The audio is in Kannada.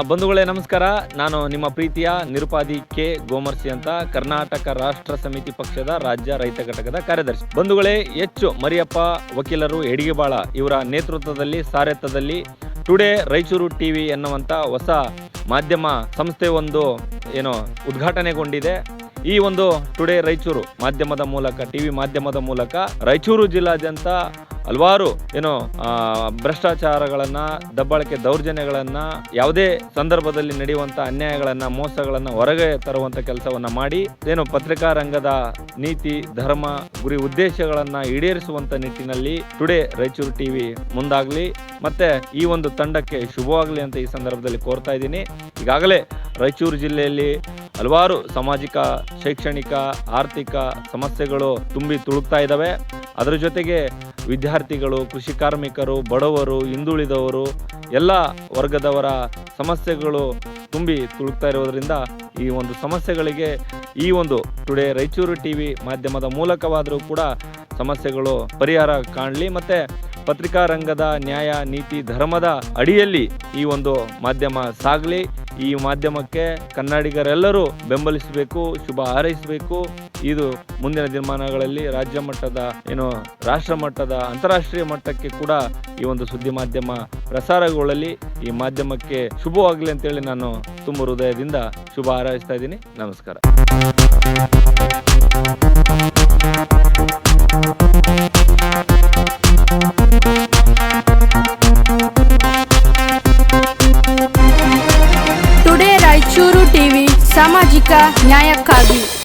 ಬಂಧುಗಳೇ, ನಮಸ್ಕಾರ. ನಾನು ನಿಮ್ಮ ಪ್ರೀತಿಯ ನಿರುಪಾದಿ ಕೆ. ಗೋಮರ್ಸಿ ಅಂತ ಕರ್ನಾಟಕ ರಾಷ್ಟ್ರ ಸಮಿತಿ ಪಕ್ಷದ ರಾಜ್ಯ ರೈತ ಘಟಕದ ಕಾರ್ಯದರ್ಶಿ. ಬಂಧುಗಳೇ, ಹೆಚ್ಚು ಮರಿಯಪ್ಪ, ವಕೀಲರು, ಹೆಡಿಗೆಬಾಳ ಇವರ ನೇತೃತ್ವದಲ್ಲಿ, ಸಾರಥ್ಯದಲ್ಲಿ ಟುಡೇ ರಾಯಚೂರು ಟಿವಿ ಎನ್ನುವಂಥ ಹೊಸ ಮಾಧ್ಯಮ ಸಂಸ್ಥೆ ಒಂದು, ಏನು, ಉದ್ಘಾಟನೆಗೊಂಡಿದೆ. ಈ ಒಂದು ಟುಡೇ ರಾಯಚೂರು ಮಾಧ್ಯಮದ ಮೂಲಕ ಟಿವಿ ಮಾಧ್ಯಮದ ಮೂಲಕ ರಾಯಚೂರು ಜಿಲ್ಲಾದ್ಯಂತ ಹಲವಾರು, ಏನು ಭ್ರಷ್ಟಾಚಾರಗಳನ್ನ, ದಬ್ಬಾಳಿಕೆ ದೌರ್ಜನ್ಯಗಳನ್ನ, ಯಾವುದೇ ಸಂದರ್ಭದಲ್ಲಿ ನಡೆಯುವಂತ ಅನ್ಯಾಯಗಳನ್ನ, ಮೋಸಗಳನ್ನ ಹೊರಗೆ ತರುವಂತ ಕೆಲಸವನ್ನ ಮಾಡಿ, ಏನು ಪತ್ರಿಕಾ ರಂಗದ ನೀತಿ, ಧರ್ಮ, ಗುರಿ ಉದ್ದೇಶಗಳನ್ನ ಈಡೇರಿಸುವಂತ ನಿಟ್ಟಿನಲ್ಲಿ ಟುಡೇ ರಾಯಚೂರು ಟಿವಿ ಮುಂದಾಗ್ಲಿ, ಮತ್ತೆ ಈ ಒಂದು ತಂಡಕ್ಕೆ ಶುಭವಾಗಲಿ ಅಂತ ಈ ಸಂದರ್ಭದಲ್ಲಿ ಕೋರ್ತಾ ಇದ್ದೀನಿ. ಈಗಾಗಲೇ ರಾಯಚೂರು ಜಿಲ್ಲೆಯಲ್ಲಿ ಹಲವಾರು ಸಾಮಾಜಿಕ, ಶೈಕ್ಷಣಿಕ, ಆರ್ಥಿಕ ಸಮಸ್ಯೆಗಳು ತುಂಬಿ ತುಳುಕ್ತಾ ಇದ್ದಾವೆ ಅದರ ಜೊತೆಗೆ ವಿದ್ಯಾರ್ಥಿಗಳು, ಕೃಷಿ ಕಾರ್ಮಿಕರು, ಬಡವರು, ಹಿಂದುಳಿದವರು, ಎಲ್ಲ ವರ್ಗದವರ ಸಮಸ್ಯೆಗಳು ತುಂಬಿ ತುಳುಕ್ತಾ ಇರೋದ್ರಿಂದ ಈ ಒಂದು ಸಮಸ್ಯೆಗಳಿಗೆ ಈ ಒಂದು ಟುಡೇ ರಾಯಚೂರು ಟಿವಿ ಮಾಧ್ಯಮದ ಮೂಲಕವಾದರೂ ಕೂಡ ಸಮಸ್ಯೆಗಳು ಪರಿಹಾರ ಕಾಣಲಿ ಮತ್ತು ಪತ್ರಿಕಾ ರಂಗದ ನ್ಯಾಯ, ನೀತಿ, ಧರ್ಮದ ಅಡಿಯಲ್ಲಿ ಈ ಒಂದು ಮಾಧ್ಯಮ ಸಾಗಲಿ. ಈ ಮಾಧ್ಯಮಕ್ಕೆ ಕನ್ನಡಿಗರೆಲ್ಲರೂ ಬೆಂಬಲಿಸಬೇಕು, ಶುಭ ಹಾರೈಸಬೇಕು. ಇದು ಮುಂದಿನ ದಿನಮಾನಗಳಲ್ಲಿ ರಾಜ್ಯ ಮಟ್ಟದ, ಏನು ರಾಷ್ಟ್ರ ಮಟ್ಟದ, ಅಂತಾರಾಷ್ಟ್ರೀಯ ಮಟ್ಟಕ್ಕೆ ಕೂಡ ಈ ಒಂದು ಸುದ್ದಿ ಮಾಧ್ಯಮ ಪ್ರಸಾರಗೊಳ್ಳಲಿ. ಈ ಮಾಧ್ಯಮಕ್ಕೆ ಶುಭವಾಗಲಿ ಅಂತೇಳಿ ನಾನು ತುಂಬ ಹೃದಯದಿಂದ ಶುಭ ಹಾರೈಸ್ತಾ ಇದ್ದೀನಿ. ನಮಸ್ಕಾರ. ಟಿವಿ ಸಾಮಾಜಿಕ ನ್ಯಾಯಕ್ಕಾಗಿ.